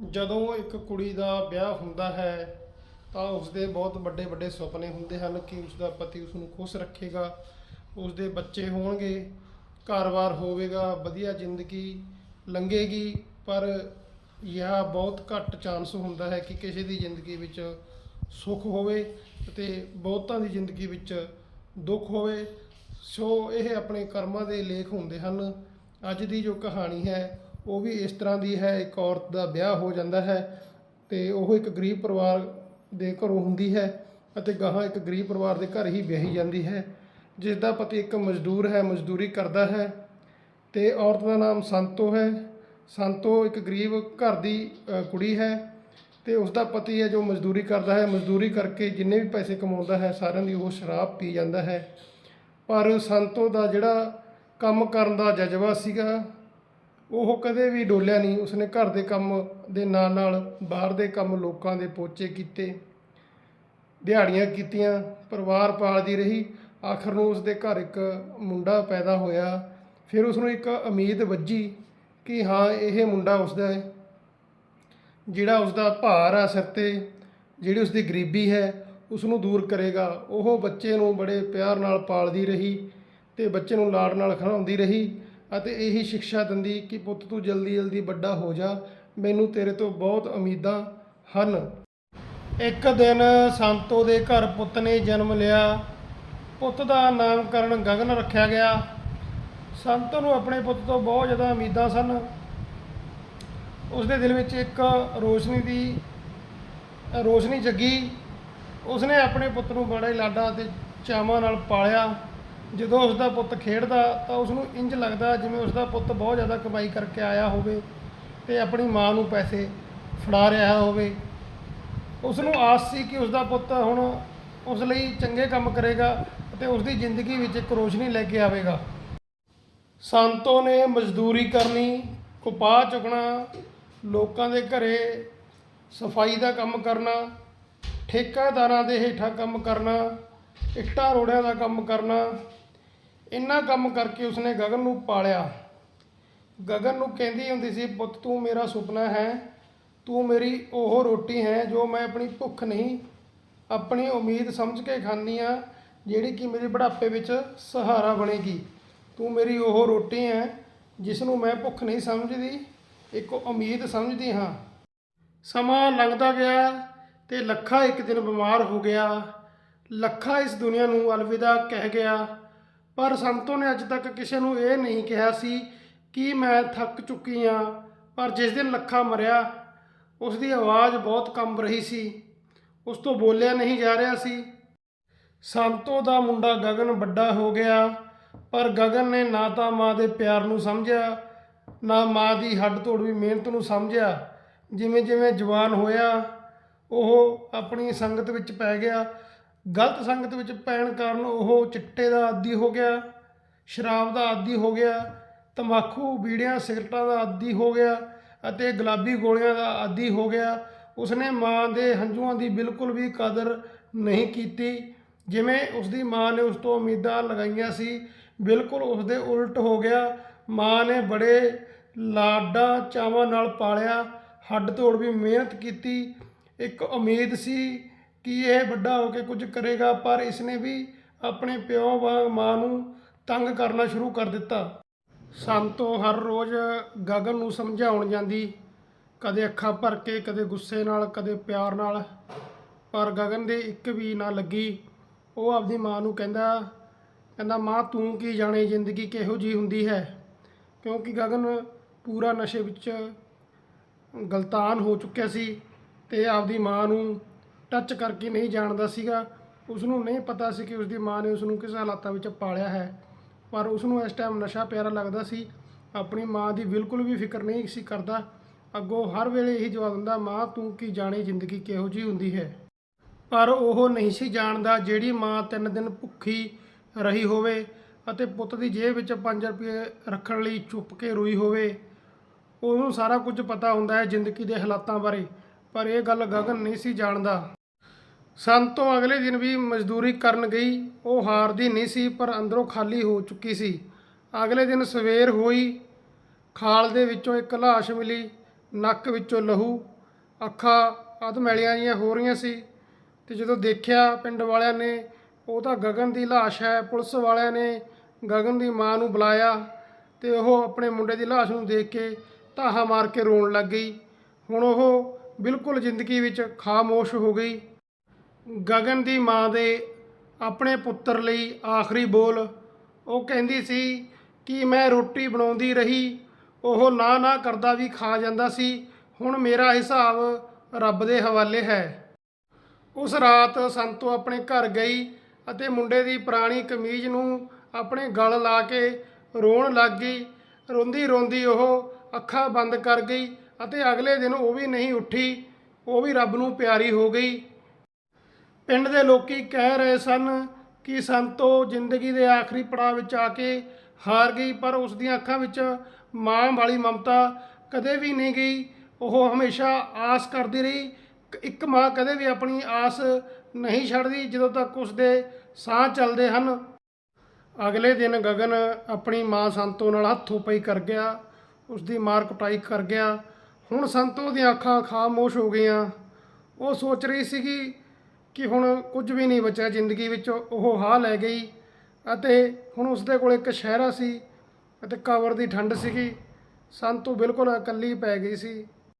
ਜਦੋਂ ਇੱਕ ਕੁੜੀ ਦਾ ਵਿਆਹ ਹੁੰਦਾ ਹੈ, ਤਾਂ ਉਸਦੇ ਬਹੁਤ ਵੱਡੇ ਵੱਡੇ ਸੁਪਨੇ ਹੁੰਦੇ ਹਨ ਕਿ ਉਸਦਾ ਪਤੀ ਉਸ ਨੂੰ ਖੁਸ਼ ਰੱਖੇਗਾ, ਉਸਦੇ ਬੱਚੇ ਹੋਣਗੇ, ਘਰ-ਬਾਰ ਹੋਵੇਗਾ, ਵਧੀਆ ਜ਼ਿੰਦਗੀ ਲੰਘੇਗੀ। ਪਰ ਇਹ ਬਹੁਤ ਘੱਟ ਚਾਂਸ ਹੁੰਦਾ ਹੈ ਕਿ ਕਿਸੇ ਦੀ ਜ਼ਿੰਦਗੀ ਵਿੱਚ ਸੁੱਖ ਹੋਵੇ ਅਤੇ ਬਹੁਤਾਂ ਦੀ ਜ਼ਿੰਦਗੀ ਵਿੱਚ ਦੁੱਖ ਹੋਵੇ। ਸੋ ਇਹ ਆਪਣੇ ਕਰਮਾਂ ਦੇ ਲੇਖ ਹੁੰਦੇ ਹਨ। ਅੱਜ ਦੀ ਜੋ ਕਹਾਣੀ ਹੈ ਉਹ ਵੀ ਇਸ ਤਰ੍ਹਾਂ ਦੀ ਹੈ, ਇੱਕ ਔਰਤ ਦਾ ਵਿਆਹ ਹੋ ਜਾਂਦਾ ਹੈ ਤੇ ਉਹ ਇੱਕ ਗਰੀਬ ਪਰਿਵਾਰ ਦੇ ਘਰੋਂ ਹੁੰਦੀ ਹੈ ਅਤੇ ਗਾਹਾਂ ਇੱਕ ਗਰੀਬ ਪਰਿਵਾਰ ਦੇ ਘਰ ਹੀ ਵਿਆਹੀ ਜਾਂਦੀ ਹੈ, ਜਿਸ ਦਾ ਪਤੀ ਇੱਕ ਮਜ਼ਦੂਰ ਹੈ, ਮਜ਼ਦੂਰੀ ਕਰਦਾ ਹੈ ਤੇ ਔਰਤ ਦਾ ਨਾਮ ਸੰਤੋ ਹੈ। ਸੰਤੋ ਇੱਕ ਗਰੀਬ ਘਰ ਦੀ ਕੁੜੀ ਹੈ ਤੇ ਉਸ ਦਾ ਪਤੀ ਹੈ ਜੋ ਮਜ਼ਦੂਰੀ ਕਰਦਾ ਹੈ। ਮਜ਼ਦੂਰੀ ਕਰਕੇ ਜਿੰਨੇ ਵੀ ਪੈਸੇ ਕਮਾਉਂਦਾ ਹੈ, ਸਾਰਿਆਂ ਦੀ ਉਹ ਸ਼ਰਾਬ ਪੀ ਜਾਂਦਾ ਹੈ। ਪਰ ਸੰਤੋ ਦਾ ਜਿਹੜਾ ਕੰਮ ਕਰਨ ਦਾ ਜਜ਼ਬਾ ਸੀਗਾ ਉਹ ਕਦੇ ਵੀ ਡੋਲਿਆ ਨਹੀਂ। ਉਸਨੇ ਘਰ ਦੇ ਕੰਮ ਦੇ ਨਾਲ ਨਾਲ ਬਾਹਰ ਦੇ ਕੰਮ ਲੋਕਾਂ ਦੇ ਪੋਚੇ ਕੀਤੇ, ਦਿਹਾੜੀਆਂ ਕੀਤੀਆਂ, ਪਰਿਵਾਰ ਪਾਲਦੀ ਰਹੀ। ਆਖਰ ਨੂੰ ਉਸਦੇ ਘਰ ਇੱਕ ਮੁੰਡਾ ਪੈਦਾ ਹੋਇਆ। ਫਿਰ ਉਸ ਨੂੰ ਇੱਕ ਉਮੀਦ ਵੱਜੀ ਕਿ ਹਾਂ, ਇਹ ਮੁੰਡਾ ਉਸਦਾ ਹੈ, ਜਿਹੜਾ ਉਸਦਾ ਭਾਰ ਆ ਸਿਰ ਤੇ, ਜਿਹੜੀ ਉਸਦੀ ਗਰੀਬੀ ਹੈ ਉਸ ਨੂੰ ਦੂਰ ਕਰੇਗਾ। ਉਹ ਬੱਚੇ ਨੂੰ ਬੜੇ ਪਿਆਰ ਨਾਲ ਪਾਲਦੀ ਰਹੀ ਤੇ ਬੱਚੇ ਨੂੰ ਲਾਡ ਨਾਲ ਖਿਲਾਉਂਦੀ ਰਹੀ। ਅਤੇ ਇਹੀ ਸਿੱਖਿਆ ਦਿੰਦੀ ਕਿ ਪੁੱਤ ਤੂੰ ਜਲਦੀ ਜਲਦੀ ਵੱਡਾ ਹੋ ਜਾ। ਮੈਨੂੰ ਤੇਰੇ ਤੋਂ ਬਹੁਤ ਉਮੀਦਾਂ ਹਨ। ਇੱਕ ਦਿਨ ਸੰਤੋ ਦੇ ਘਰ ਪੁੱਤ ਨੇ ਜਨਮ ਲਿਆ। ਪੁੱਤ ਦਾ ਨਾਮਕਰਨ ਗਗਨ ਰੱਖਿਆ ਗਿਆ। ਸੰਤੋ ਨੂੰ ਆਪਣੇ ਪੁੱਤ ਤੋਂ ਬਹੁਤ ਜ਼ਿਆਦਾ ਉਮੀਦਾਂ ਸਨ। ਉਸ ਦੇ ਦਿਲ ਵਿੱਚ ਇੱਕ ਰੋਸ਼ਨੀ ਦੀ, ਰੋਸ਼ਨੀ ਜੱਗੀ। ਉਸਨੇ ਆਪਣੇ ਪੁੱਤ ਨੂੰ ਬੜਾ ਹੀ ਲਾਡਾ ਅਤੇ ਚਾਵਾਂ ਨਾਲ ਪਾਲਿਆ। ਜਦੋਂ ਉਸ ਦਾ ਪੁੱਤ ਖੇਡਦਾ ਤਾਂ ਉਸ ਨੂੰ ਇੰਜ ਲੱਗਦਾ ਜਿਵੇਂ ਉਸ ਦਾ ਪੁੱਤ ਬਹੁਤ ਜ਼ਿਆਦਾ ਕਮਾਈ ਕਰਕੇ ਆਇਆ ਹੋਵੇ ਤੇ ਆਪਣੀ ਮਾਂ ਨੂੰ ਪੈਸੇ ਫੜਾ ਰਿਹਾ ਹੋਵੇ। ਉਸ ਨੂੰ ਆਸ ਸੀ ਕਿ ਉਸ ਦਾ ਪੁੱਤ ਹੁਣ ਉਸ ਲਈ ਚੰਗੇ ਕੰਮ ਕਰੇਗਾ ਅਤੇ ਉਸ ਦੀ ਜ਼ਿੰਦਗੀ ਵਿੱਚ ਇੱਕ ਰੋਸ਼ਨੀ ਲੈ ਕੇ ਆਵੇਗਾ। ਸੰਤੋ ਨੇ ਮਜ਼ਦੂਰੀ ਕਰਨੀ ਕਪਾਹ ਚੁਗਣਾ ਲੋਕਾਂ ਦੇ ਘਰੇ ਸਫ਼ਾਈ ਦਾ ਕੰਮ ਕਰਨਾ, ਠੇਕਾਦਾਰਾਂ ਦੇ ਹੇਠਾਂ ਕੰਮ ਕਰਨਾ, ਇੱਟਾਂ ਰੋੜਿਆਂ ਦਾ ਕੰਮ ਕਰਨਾ ਇੰਨਾ ਕੰਮ ਕਰਕੇ ਉਸਨੇ ਗਗਨ ਨੂੰ ਪਾਲਿਆ। ਗਗਨ ਨੂੰ ਕਹਿੰਦੀ ਹੁੰਦੀ ਸੀ, ਪੁੱਤ, ਤੂੰ ਮੇਰਾ ਸੁਪਨਾ ਹੈ। ਤੂੰ ਮੇਰੀ ਉਹ ਰੋਟੀ ਹੈ ਜੋ ਮੈਂ ਆਪਣੀ ਭੁੱਖ ਨਹੀਂ, ਆਪਣੀ ਉਮੀਦ ਸਮਝ ਕੇ ਖਾਂਦੀ ਆ ਜਿਹੜੀ ਕਿ ਮੇਰੇ ਬੁਢਾਪੇ ਵਿੱਚ ਸਹਾਰਾ ਬਣੇਗੀ। ਤੂੰ ਮੇਰੀ ਉਹ ਰੋਟੀ ਹੈ ਜਿਸ ਨੂੰ ਮੈਂ ਭੁੱਖ ਨਹੀਂ ਸਮਝਦੀ, ਇੱਕ ਉਮੀਦ ਸਮਝਦੀ ਹਾਂ। ਸਮਾਂ ਲੰਘਦਾ ਗਿਆ ਤੇ ਲੱਖਾ ਇੱਕ ਦਿਨ ਬਿਮਾਰ ਹੋ ਗਿਆ। ਲੱਖਾ ਇਸ ਦੁਨੀਆ ਨੂੰ ਅਲਵਿਦਾ ਕਹਿ ਗਿਆ। ਪਰ ਸੰਤੋ ਨੇ ਅੱਜ ਤੱਕ ਕਿਸੇ ਨੂੰ ਇਹ ਨਹੀਂ ਕਿਹਾ ਸੀ ਕਿ ਮੈਂ ਥੱਕ ਚੁੱਕੀ ਹਾਂ, ਪਰ ਜਿਸ ਦਿਨ ਲੱਖਾ ਮਰਿਆ, ਉਸ ਦੀ ਆਵਾਜ਼ ਬਹੁਤ ਕੰਬ ਰਹੀ ਸੀ। ਉਸ ਤੋਂ ਬੋਲਿਆ ਨਹੀਂ ਜਾ ਰਿਹਾ ਸੀ। ਸੰਤੋ ਦਾ ਮੁੰਡਾ ਗਗਨ ਵੱਡਾ ਹੋ ਗਿਆ, ਪਰ ਗਗਨ ਨੇ ਨਾ ਤਾਂ ਮਾਂ ਦੇ ਪਿਆਰ ਨੂੰ ਸਮਝਿਆ, ਨਾ ਮਾਂ ਦੀ ਹੱਡ ਤੋੜਵੀਂ ਮਿਹਨਤ ਨੂੰ ਸਮਝਿਆ। ਜਿਵੇਂ ਜਿਵੇਂ ਜਵਾਨ ਹੋਇਆ, ਉਹ ਆਪਣੀ ਸੰਗਤ ਵਿੱਚ ਪੈ ਗਿਆ ਗਲਤ ਸੰਗਤ ਵਿੱਚ ਪੈਣ ਕਾਰਨ ਉਹ ਚਿੱਟੇ ਦਾ ਆਦੀ ਹੋ ਗਿਆ, ਸ਼ਰਾਬ ਦਾ ਆਦੀ ਹੋ ਗਿਆ ਤੰਬਾਕੂ ਬੀੜੀਆਂ, ਸਿਗਰਟਾਂ ਦਾ ਆਦੀ ਹੋ ਗਿਆ ਅਤੇ ਗੁਲਾਬੀ ਗੋਲੀਆਂ ਦਾ ਆਦੀ ਹੋ ਗਿਆ। ਉਸਨੇ ਮਾਂ ਦੇ ਹੰਝੂਆਂ ਦੀ ਬਿਲਕੁਲ ਵੀ ਕਦਰ ਨਹੀਂ ਕੀਤੀ। ਜਿਵੇਂ ਉਸਦੀ ਮਾਂ ਨੇ ਉਸ ਤੋਂ ਉਮੀਦਾਂ ਲਗਾਈਆਂ ਸੀ, ਬਿਲਕੁਲ ਉਸਦੇ ਉਲਟ ਹੋ ਗਿਆ। ਮਾਂ ਨੇ ਬੜੇ ਲਾਡਾਂ ਚਾਵਾਂ ਨਾਲ ਪਾਲਿਆ ਹੱਡ ਤੋੜ ਵੀ ਮਿਹਨਤ ਕੀਤੀ। ਇੱਕ ਉਮੀਦ ਸੀ ਕਿ ਇਹ ਵੱਡਾ ਹੋ ਕੇ ਕੁਝ ਕਰੇਗਾ, ਪਰ ਇਸਨੇ ਵੀ ਆਪਣੇ ਪਿਓ ਵਾਂਗ ਮਾਂ ਨੂੰ ਤੰਗ ਕਰਨਾ ਸ਼ੁਰੂ ਕਰ ਦਿੱਤਾ। ਸੰਤੋ ਹਰ ਰੋਜ਼ ਗਗਨ ਨੂੰ ਸਮਝਾਉਣ ਜਾਂਦੀ, ਕਦੇ ਅੱਖਾਂ ਭਰ ਕੇ, ਕਦੇ ਗੁੱਸੇ ਨਾਲ, ਕਦੇ ਪਿਆਰ ਨਾਲ। ਪਰ ਗਗਨ ਦੇ ਇੱਕ ਵੀ ਨਾ ਲੱਗੀ। ਉਹ ਆਪਦੀ ਮਾਂ ਨੂੰ ਕਹਿੰਦਾ ਕਹਿੰਦਾ, ਮਾਂ, ਤੂੰ ਕੀ ਜਾਣੇ ਜ਼ਿੰਦਗੀ ਕਿਹੋ ਜੀ ਹੁੰਦੀ ਹੈ? ਕਿਉਂਕਿ ਗਗਨ ਪੂਰਾ ਨਸ਼ੇ ਵਿੱਚ ਗਲਤਾਨ ਹੋ ਚੁੱਕਿਆ ਸੀ ਤੇ ਆਪਦੀ ਮਾਂ ਨੂੰ ਟੱਚ ਕਰਕੇ ਨਹੀਂ ਜਾਣਦਾ ਸੀਗਾ। ਉਸ ਨੂੰ ਨਹੀਂ ਪਤਾ ਸੀ ਕਿ ਉਸ ਦੀ ਮਾਂ ਨੇ ਉਸ ਨੂੰ ਕਿਸ ਹਾਲਾਤਾਂ ਵਿੱਚ ਪਾਲਿਆ ਹੈ। ਪਰ ਉਸ ਨੂੰ ਇਸ ਟਾਈਮ ਨਸ਼ਾ ਪਿਆਰਾ ਲੱਗਦਾ ਸੀ। ਆਪਣੀ ਮਾਂ ਦੀ ਬਿਲਕੁਲ ਵੀ ਫਿਕਰ ਨਹੀਂ ਸੀ ਕਰਦਾ। ਅੱਗੋਂ ਹਰ ਵੇਲੇ ਇਹੀ ਜਵਾਬ ਦਿੰਦਾ, ਮਾਂ, ਤੂੰ ਕੀ ਜਾਣੀ ਜ਼ਿੰਦਗੀ ਕਿਹੋ ਜੀ ਹੁੰਦੀ ਹੈ? ਪਰ ਉਹ ਨਹੀਂ ਸੀ ਜਾਣਦਾ ਜਿਹੜੀ ਮਾਂ ਤਿੰਨ ਦਿਨ ਭੁੱਖੀ ਰਹੀ ਹੋਵੇ ਅਤੇ ਪੁੱਤ ਦੀ ਜੇਬ ਵਿੱਚ 5 ਰੁਪਏ ਰੱਖਣ ਲਈ ਚੁੱਪ ਕੇ ਰੋਈ ਹੋਵੇ। ਉਹਨੂੰ ਸਾਰਾ ਕੁਝ ਪਤਾ ਹੁੰਦਾ ਹੈ ਜ਼ਿੰਦਗੀ ਦੇ ਹਾਲਾਤਾਂ ਬਾਰੇ, ਪਰ ਇਹ ਗੱਲ ਗਗਨ ਨਹੀਂ ਸੀ ਜਾਣਦਾ। ਸੰਤ ਤੋਂ ਅਗਲੇ ਦਿਨ ਵੀ ਮਜ਼ਦੂਰੀ ਕਰਨ ਗਈ। ਉਹ ਹਾਰਦੀ ਨਹੀਂ ਸੀ, ਪਰ ਅੰਦਰੋਂ ਖਾਲੀ ਹੋ ਚੁੱਕੀ ਸੀ। ਅਗਲੇ ਦਿਨ ਸਵੇਰ ਹੋਈ, ਖਾਲ ਦੇ ਵਿੱਚੋਂ ਇੱਕ ਲਾਸ਼ ਮਿਲੀ, ਨੱਕ ਵਿੱਚੋਂ ਲਹੂ, ਅੱਖਾਂ ਅੱਧ ਮੈਲੀਆਂ ਜੀਆਂ ਹੋ ਰਹੀਆਂ ਸੀ। ਤੇ ਜਦੋਂ ਦੇਖਿਆ ਪਿੰਡ ਵਾਲਿਆਂ ਨੇ, ਉਹ ਤਾਂ ਗਗਨ ਦੀ ਲਾਸ਼ ਹੈ, ਪੁਲਿਸ ਵਾਲਿਆਂ ਨੇ ਗਗਨ ਦੀ ਮਾਂ ਨੂੰ ਬੁਲਾਇਆ ਤੇ ਉਹ ਆਪਣੇ ਮੁੰਡੇ ਦੀ ਲਾਸ਼ ਨੂੰ ਦੇਖ ਕੇ ਧਾਹਾਂ ਮਾਰ ਕੇ ਰੋਣ ਲੱਗ ਗਈ। ਹੁਣ ਉਹ ਬਿਲਕੁਲ ਜ਼ਿੰਦਗੀ ਵਿੱਚ ਖਾਮੋਸ਼ ਹੋ ਗਈ। ਗਗਨ ਦੀ ਮਾਂ ਦੇ ਆਪਣੇ ਪੁੱਤਰ ਲਈ ਆਖਰੀ ਬੋਲ। ਉਹ ਕਹਿੰਦੀ ਸੀ ਕਿ ਮੈਂ ਰੋਟੀ ਬਣਾਉਂਦੀ ਰਹੀ, ਉਹ ਨਾ ਨਾ ਕਰਦਾ ਵੀ ਖਾ ਜਾਂਦਾ ਸੀ, ਹੁਣ ਮੇਰਾ ਹਿਸਾਬ ਰੱਬ ਦੇ ਹਵਾਲੇ ਹੈ। ਉਸ ਰਾਤ ਸੰਤੋ ਆਪਣੇ ਘਰ ਗਈ ਅਤੇ ਮੁੰਡੇ ਦੀ ਪੁਰਾਣੀ ਕਮੀਜ਼ ਨੂੰ ਆਪਣੇ ਗਲ ਲਾ ਕੇ ਰੋਣ ਲੱਗ ਗਈ। ਰੋਂਦੀ ਰੋਂਦੀ ਉਹ ਅੱਖਾਂ ਬੰਦ ਕਰ ਗਈ ਅਤੇ ਅਗਲੇ ਦਿਨ ਉਹ ਵੀ ਨਹੀਂ ਉੱਠੀ, ਉਹ ਵੀ ਰੱਬ ਨੂੰ ਪਿਆਰੀ ਹੋ ਗਈ। ਪਿੰਡ ਦੇ ਲੋਕੀ ਕਹਿ ਰਹੇ ਸਨ ਕਿ ਸੰਤੋ ਜ਼ਿੰਦਗੀ ਦੇ ਆਖਰੀ ਪੜਾਅ ਵਿੱਚ ਆ ਕੇ ਹਾਰ ਗਈ, ਪਰ ਉਸ ਦੀਆਂ ਅੱਖਾਂ ਵਿੱਚ ਮਾਂ ਵਾਲੀ ਮਮਤਾ ਕਦੇ ਵੀ ਨਹੀਂ ਗਈ। ਉਹ ਹਮੇਸ਼ਾ ਆਸ ਕਰਦੀ ਰਹੀ। ਇੱਕ ਮਾਂ ਕਦੇ ਵੀ ਆਪਣੀ ਆਸ ਨਹੀਂ ਛੱਡਦੀ ਜਦੋਂ ਤੱਕ ਉਸ ਦੇ ਸਾਹ ਚੱਲਦੇ ਹਨ। ਅਗਲੇ ਦਿਨ ਗਗਨ ਆਪਣੀ ਮਾਂ ਸੰਤੋ ਨਾਲ ਹੱਥੋਂ ਪਈ ਕਰ ਗਿਆ। ਉਸ ਦੀ ਮਾਰ ਕੁਟਾਈ ਕਰ ਗਿਆ। ਹੁਣ ਸੰਤੋ ਦੀਆਂ ਅੱਖਾਂ ਖਾਮੋਸ਼ ਹੋ ਗਈਆਂ। ਉਹ ਸੋਚ ਰਹੀ ਸੀਗੀ ਕਿ ਕਿ ਹੁਣ ਕੁਝ ਵੀ ਨਹੀਂ ਬਚਿਆ ਜ਼ਿੰਦਗੀ ਵਿੱਚ, ਉਹ ਹਾਹ ਲੈ ਗਈ ਅਤੇ ਹੁਣ ਉਸਦੇ ਕੋਲ ਇੱਕ ਸ਼ਹਿਰਾ ਸੀ ਅਤੇ ਕਵਰ ਦੀ ਠੰਡ ਸੀਗੀ, ਸੰਤੂ ਬਿਲਕੁਲ ਇਕੱਲੀ ਪੈ ਗਈ ਸੀ।